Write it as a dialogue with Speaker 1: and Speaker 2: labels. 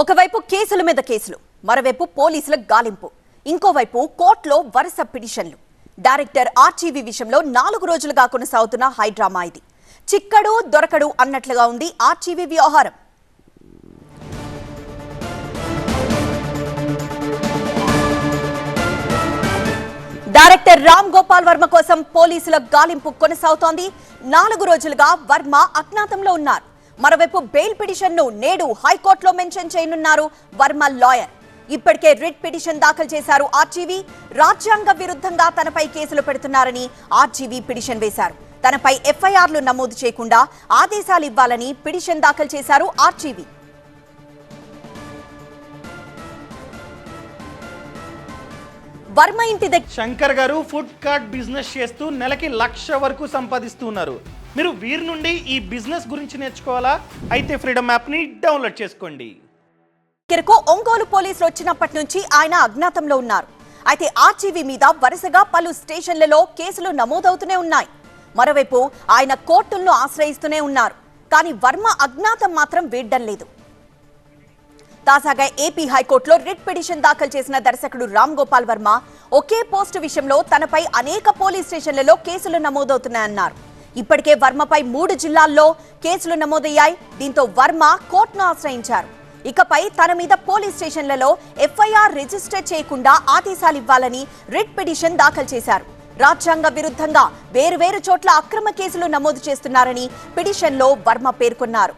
Speaker 1: ఒకవైపు కేసుల మీద కేసులు మరోవైపు పోలీసుల గాలింపు. ఇంకోవైపు కోర్టులో వరుస పిటిషన్లు. డైరెక్టర్ ఆర్టీవీ విషయంలో నాలుగు రోజులుగా కొనసాగుతున్న హైడ్రామా ఇది. చిక్కడు దొరకడు అన్నట్లుగా ఉంది ఆర్టీవీ వ్యవహారం. డైరెక్టర్ రామ్ గోపాల్ వర్మ కోసం పోలీసుల గాలింపు కొనసాగుతోంది. నాలుగు రోజులుగా వర్మ అజ్ఞాతంలో ఉన్నారు. మరోవైపు బెయిల్ పిటిషన్ను నేడు హైకోర్టులో మెన్షన్ చేయనున్నారు వర్మ లాయర్. ఇప్పటికే రిట్ పిటిషన్ దాఖలు చేశారు ఆర్జీవీ. రాజ్యాంగ విరుద్ధంగా తనపై కేసులు పెడుతున్నారని ఆర్జీవీ పిటిషన్ వేశారు. తనపై ఎఫ్ఐఆర్లు నమోదు చేయకుండా ఆదేశాలు ఇవ్వాలని పిటిషన్ దాఖలు చేశారు ఆర్జీవీ. వర్మ ఇంటి దగ్గర
Speaker 2: శంకర్ గారు ఫుడ్ కార్ట్ బిజినెస్ చేస్తూ నెలకి లక్ష వరకు సంపాదిస్తున్నారు. మీరు వీరి నుండి ఈ బిజినెస్ గురించి నేర్చుకోవాలా? అయితే ఫ్రీడమ్ యాప్ని డౌన్లోడ్ చేసుకోండి.
Speaker 1: దగ్గరకు ఒంగోలు పోలీసులు వచ్చినప్పటి నుంచి ఆయన అజ్ఞాతంలో ఉన్నారు. అయితే ఆర్జీవీ మీద వరుసగా పలు స్టేషన్లలో కేసులు నమోదవుతూనే ఉన్నాయి. మరోవైపు ఆయన కోర్టులను ఆశ్రయిస్తూనే ఉన్నారు. కానీ వర్మ అజ్ఞాతం మాత్రం వీడ్డం లేదు. తాజాగా ఏపీ హైకోర్టులో రిట్ పిటిషన్ దాఖలు చేసిన దర్శకుడు రామ్ గోపాల్ వర్మ ఒకే పోస్టు విషయంలో తనపై అనేక పోలీస్ స్టేషన్లలో కేసులు నమోదవుతున్నాయన్నారు. ఇప్పటికే వర్మపై మూడు జిల్లాల్లో కేసులు నమోదయ్యాయి. దీంతో వర్మ కోర్టును ఆశ్రయించారు. ఇకపై తన మీద పోలీస్ స్టేషన్లలో ఎఫ్ఐఆర్ రిజిస్టర్ చేయకుండా ఆదేశాలు ఇవ్వాలని రిట్ పిటిషన్ దాఖలు చేశారు. రాజ్యాంగ విరుద్ధంగా వేరువేరు చోట్ల అక్రమ కేసులు నమోదు చేస్తున్నారని పిటిషన్లో వర్మ పేర్కొన్నారు.